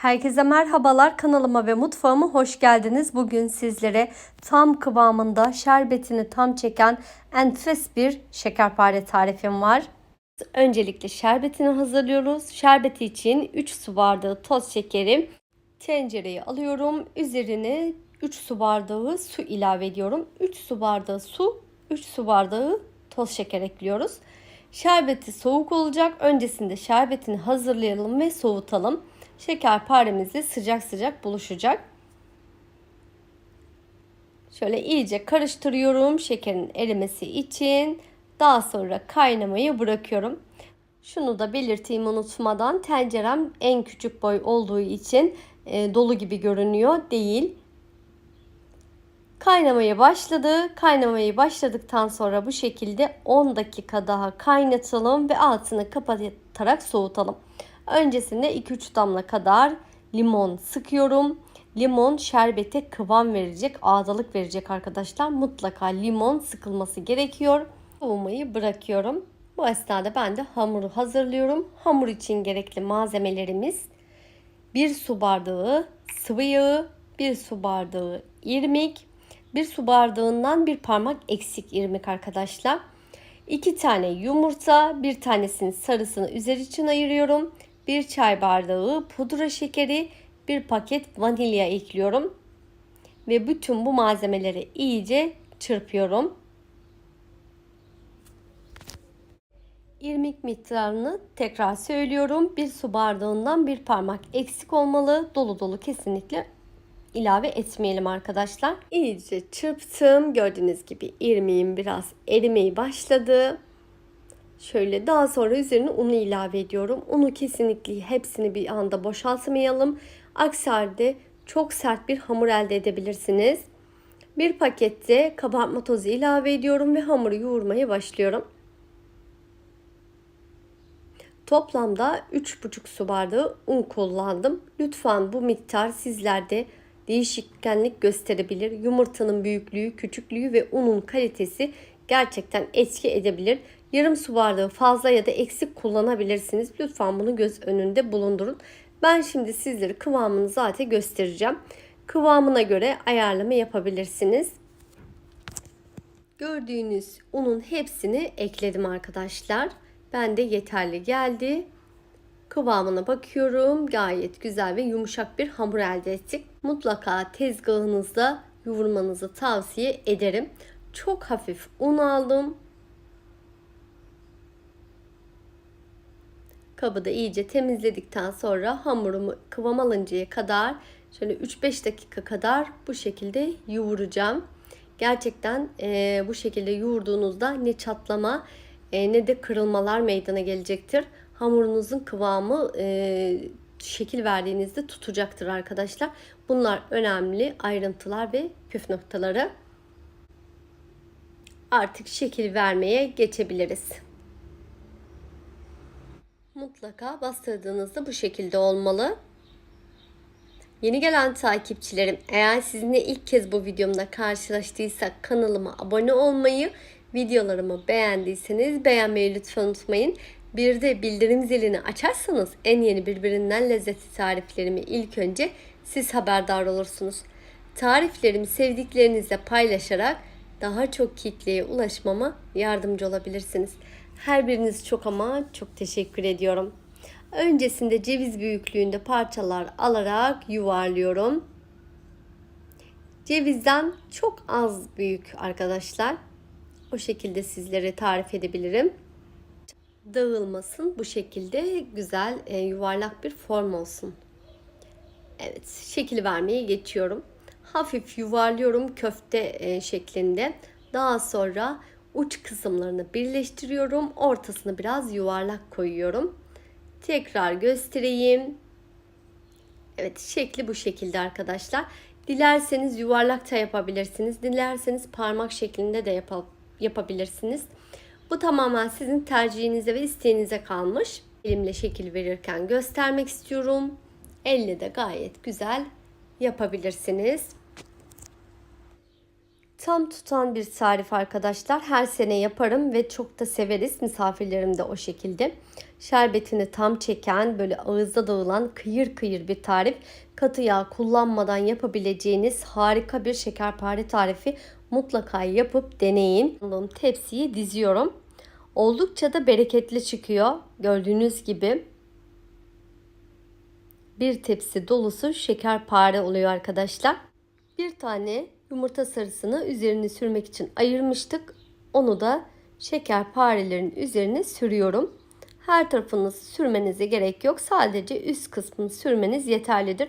Herkese merhabalar kanalıma ve mutfağıma hoş geldiniz. Bugün sizlere tam kıvamında şerbetini tam çeken enfes bir şekerpare tarifim var. Öncelikle şerbetini hazırlıyoruz. Şerbeti için 3 su bardağı toz şekeri tencereye alıyorum. Üzerine 3 su bardağı su ilave ediyorum. 3 su bardağı su, 3 su bardağı toz şeker ekliyoruz. Şerbeti soğuk olacak. Öncesinde şerbetini hazırlayalım ve soğutalım. Şekerparemizle sıcak sıcak buluşacak. Şöyle iyice karıştırıyorum şekerin erimesi için. Daha sonra kaynamayı bırakıyorum. Şunu da belirteyim unutmadan tencerem en küçük boy olduğu için e, dolu gibi görünüyor değil. Kaynamaya başladı. Kaynamaya başladıktan sonra bu şekilde 10 dakika daha kaynatalım ve altını kapatarak soğutalım. Öncesinde 2-3 damla kadar limon sıkıyorum. Limon şerbete kıvam verecek, ağdalık verecek arkadaşlar. Mutlaka limon sıkılması gerekiyor. Soğumayı bırakıyorum. Bu esnada ben de hamuru hazırlıyorum. Hamur için gerekli malzemelerimiz 1 su bardağı sıvı yağı, 1 su bardağı irmik, 1 su bardağından bir parmak eksik irmik arkadaşlar. 2 tane yumurta, bir tanesinin sarısını üzeri için ayırıyorum. 1 çay bardağı pudra şekeri, bir paket vanilya ekliyorum. Ve bütün bu malzemeleri iyice çırpıyorum. İrmik miktarını tekrar söylüyorum. Bir su bardağından bir parmak eksik olmalı. Dolu dolu kesinlikle ilave etmeyelim arkadaşlar. İyice çırptım. Gördüğünüz gibi irmiğim biraz erimeye başladı. Şöyle daha sonra üzerine unu ilave ediyorum. Unu kesinlikle hepsini bir anda boşaltmayalım. Aksi halde çok sert bir hamur elde edebilirsiniz. Bir pakette kabartma tozu ilave ediyorum ve hamuru yoğurmaya başlıyorum. Toplamda 3,5 su bardağı un kullandım. Lütfen bu miktar sizlerde değişkenlik gösterebilir. Yumurtanın büyüklüğü, küçüklüğü ve unun kalitesi gerçekten etki edebilir. Yarım su bardağı fazla ya da eksik kullanabilirsiniz. Lütfen bunu göz önünde bulundurun. Ben şimdi sizlere kıvamını zaten göstereceğim. Kıvamına göre ayarlama yapabilirsiniz. Gördüğünüz unun hepsini ekledim arkadaşlar. Ben de yeterli geldi. Kıvamına bakıyorum. Gayet güzel ve yumuşak bir hamur elde ettik. Mutlaka tezgahınızda yoğurmanızı tavsiye ederim. Çok hafif un aldım. Kabı da iyice temizledikten sonra hamurumu kıvam alıncaya kadar şöyle 3-5 dakika kadar bu şekilde yoğuracağım. Gerçekten e, bu şekilde yoğurduğunuzda ne çatlama e, ne de kırılmalar meydana gelecektir. Hamurunuzun kıvamı e, şekil verdiğinizde tutacaktır arkadaşlar. Bunlar önemli ayrıntılar ve püf noktaları. Artık şekil vermeye geçebiliriz. Mutlaka bastırdığınızda bu şekilde olmalı. Yeni gelen takipçilerim eğer sizinle ilk kez bu videomda karşılaştıysak kanalıma abone olmayı, videolarımı beğendiyseniz beğenmeyi lütfen unutmayın. Bir de bildirim zilini açarsanız en yeni birbirinden lezzetli tariflerimi ilk önce siz haberdar olursunuz. Tariflerimi sevdiklerinizle paylaşarak daha çok kitleye ulaşmama yardımcı olabilirsiniz. Her biriniz çok ama çok teşekkür ediyorum. Öncesinde ceviz büyüklüğünde parçalar alarak yuvarlıyorum. Cevizden çok az büyük arkadaşlar. O şekilde sizlere tarif edebilirim. Dağılmasın bu şekilde güzel e, yuvarlak bir form olsun. Evet şekil vermeye geçiyorum. Hafif yuvarlıyorum köfte e, şeklinde. Daha sonra uç kısımlarını birleştiriyorum. Ortasını biraz yuvarlak koyuyorum. Tekrar göstereyim. Evet şekli bu şekilde arkadaşlar. Dilerseniz yuvarlak da yapabilirsiniz. Dilerseniz parmak şeklinde de yap yapabilirsiniz. Bu tamamen sizin tercihinize ve isteğinize kalmış. Elimle şekil verirken göstermek istiyorum. Elle de gayet güzel yapabilirsiniz. Tam tutan bir tarif arkadaşlar. Her sene yaparım ve çok da severiz. Misafirlerim de o şekilde. Şerbetini tam çeken, böyle ağızda dağılan kıyır kıyır bir tarif. Katı yağ kullanmadan yapabileceğiniz harika bir şekerpare tarifi. Mutlaka yapıp deneyin. Tepsiyi diziyorum. Oldukça da bereketli çıkıyor. Gördüğünüz gibi bir tepsi dolusu şekerpare oluyor arkadaşlar. Bir tane yumurta sarısını üzerine sürmek için ayırmıştık. Onu da şekerparelerin üzerine sürüyorum. Her tarafını sürmenize gerek yok. Sadece üst kısmını sürmeniz yeterlidir.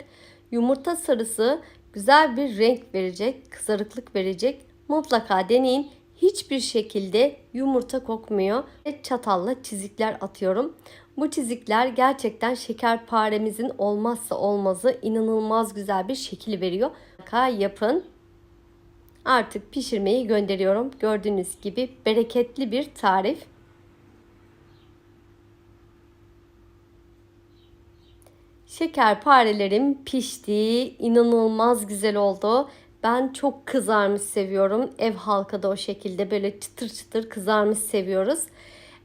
Yumurta sarısı güzel bir renk verecek, kızarıklık verecek. Mutlaka deneyin. Hiçbir şekilde yumurta kokmuyor. Çatalla çizikler atıyorum. Bu çizikler gerçekten şekerparemizin olmazsa olmazı inanılmaz güzel bir şekil veriyor. Mutlaka yapın. Artık pişirmeyi gönderiyorum. Gördüğünüz gibi bereketli bir tarif. Şekerparelerim pişti. İnanılmaz güzel oldu. Ben çok kızarmış seviyorum. Ev halkı da o şekilde böyle çıtır çıtır kızarmış seviyoruz.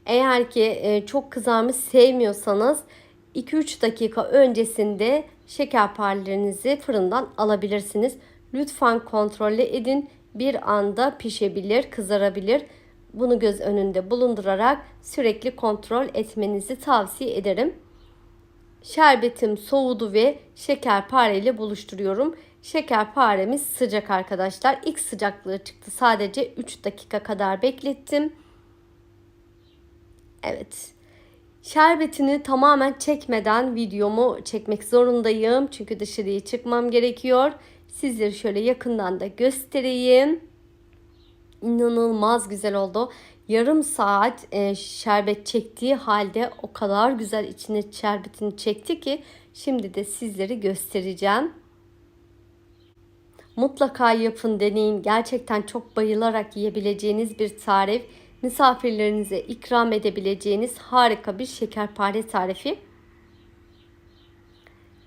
Eğer ki e, çok kızarmış sevmiyorsanız 2-3 dakika öncesinde şekerparelerinizi fırından alabilirsiniz. Lütfen kontrol edin. Bir anda pişebilir, kızarabilir. Bunu göz önünde bulundurarak sürekli kontrol etmenizi tavsiye ederim. Şerbetim soğudu ve şekerpare ile buluşturuyorum. Şekerparemiz sıcak arkadaşlar. İlk sıcaklığı çıktı. Sadece 3 dakika kadar beklettim. Evet. Şerbetini tamamen çekmeden videomu çekmek zorundayım. Çünkü dışarıya çıkmam gerekiyor. Sizleri şöyle yakından da göstereyim. İnanılmaz güzel oldu. Yarım saat e, şerbet çektiği halde o kadar güzel içine şerbetini çekti ki şimdi de sizleri göstereceğim. Mutlaka yapın deneyin. Gerçekten çok bayılarak yiyebileceğiniz bir tarif. Misafirlerinize ikram edebileceğiniz harika bir şekerpare tarifi.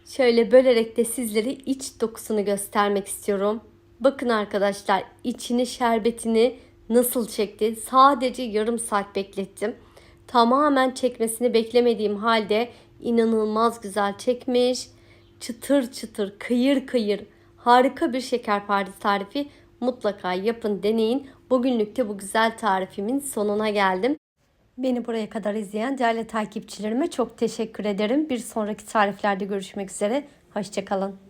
Şöyle bölerek de sizlere iç dokusunu göstermek istiyorum. Bakın arkadaşlar içini şerbetini nasıl çekti. Sadece yarım saat beklettim. Tamamen çekmesini beklemediğim halde inanılmaz güzel çekmiş. Çıtır çıtır kıyır kıyır harika bir şekerpare tarifi mutlaka yapın deneyin. Bugünlük de bu güzel tarifimin sonuna geldim. Beni buraya kadar izleyen değerli takipçilerime çok teşekkür ederim. Bir sonraki tariflerde görüşmek üzere. Hoşçakalın.